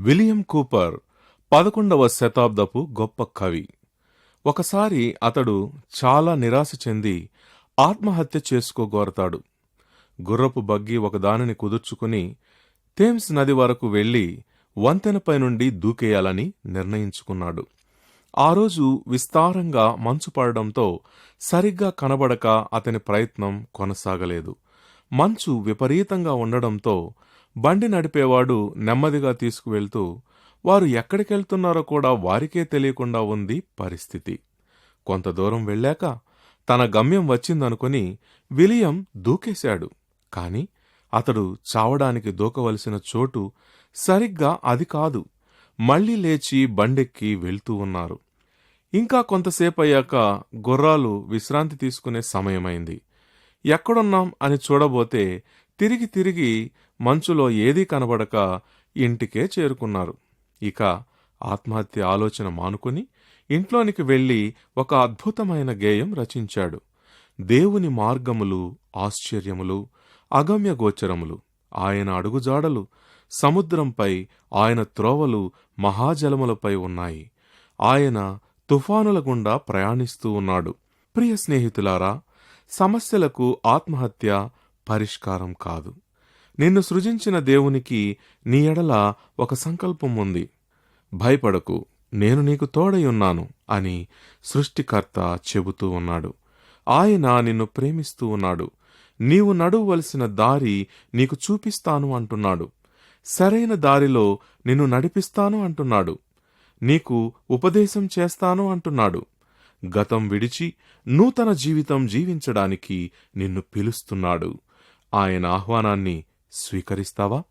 William Cooper పదకొండవ శతాబ్దపు గొప్ప కవి. ఒకసారి అతడు చాలా నిరాశ చెంది ఆత్మహత్య చేసుకోగోరతాడు. గుర్రపు బగ్గి ఒకదానిని కుదుర్చుకుని థేమ్స్ నది వరకు వెళ్ళి వంతెనపై నుండి దూకేయాలని నిర్ణయించుకున్నాడు. ఆ రోజు విస్తారంగా మంచు పడడంతో సరిగ్గా కనబడక అతని ప్రయత్నం కొనసాగలేదు. మంచు విపరీతంగా ఉండడంతో బండి నడిపేవాడు నెమ్మదిగా తీసుకువెళ్తూ వారు ఎక్కడికెళ్తున్నారో కూడా వారికే తెలియకుండా ఉంది పరిస్థితి. కొంత దూరం వెళ్ళాక తన గమ్యం వచ్చిందనుకుని విలియం దూకేశాడు. కాని అతడు చావడానికి దూకవలసిన చోటు సరిగ్గా అది కాదు. మళ్ళీ లేచి బండెక్కి వెళ్తూ ఉన్నారు. ఇంకా కొంతసేపయ్యాక గుర్రాలు విశ్రాంతి తీసుకునే సమయమైంది. ఎక్కడున్నాం అని చూడబోతే తిరిగి తిరిగి మంచులో ఏదీ కనబడక ఇంటికే చేరుకున్నారు. ఇక ఆత్మహత్య ఆలోచన మానుకుని ఇంట్లోనికి వెళ్ళి ఒక అద్భుతమైన గేయం రచించాడు. దేవుని మార్గములు ఆశ్చర్యములు అగమ్య గోచరములు ఆయన అడుగుజాడలు సముద్రంపై ఆయన త్రోవలు మహాజలములపై ఉన్నాయి. ఆయన తుఫానుల గుండా ప్రయాణిస్తూ ఉన్నాడు. ప్రియ స్నేహితులారా సమస్యలకు ఆత్మహత్య పరిష్కారం కాదు. నిన్ను సృజించిన దేవునికి నీ ఎడల ఒక సంకల్పం ఉంది. భయపడకు నేను నీకు తోడై ఉన్నాను అని సృష్టికర్త చెబుతూ ఉన్నాడు. ఆయన నిన్ను ప్రేమిస్తూ ఉన్నాడు. నీవు నడువలసిన దారి నీకు చూపిస్తాను అంటున్నాడు. సరైన దారిలో నిన్ను నడిపిస్తాను అంటున్నాడు. నీకు ఉపదేశం చేస్తాను అంటున్నాడు. గతం విడిచి నూతన జీవితం జీవించడానికి నిన్ను పిలుస్తున్నాడు. ఆయన ఆహ్వానాన్ని స్వీకరిస్తావా?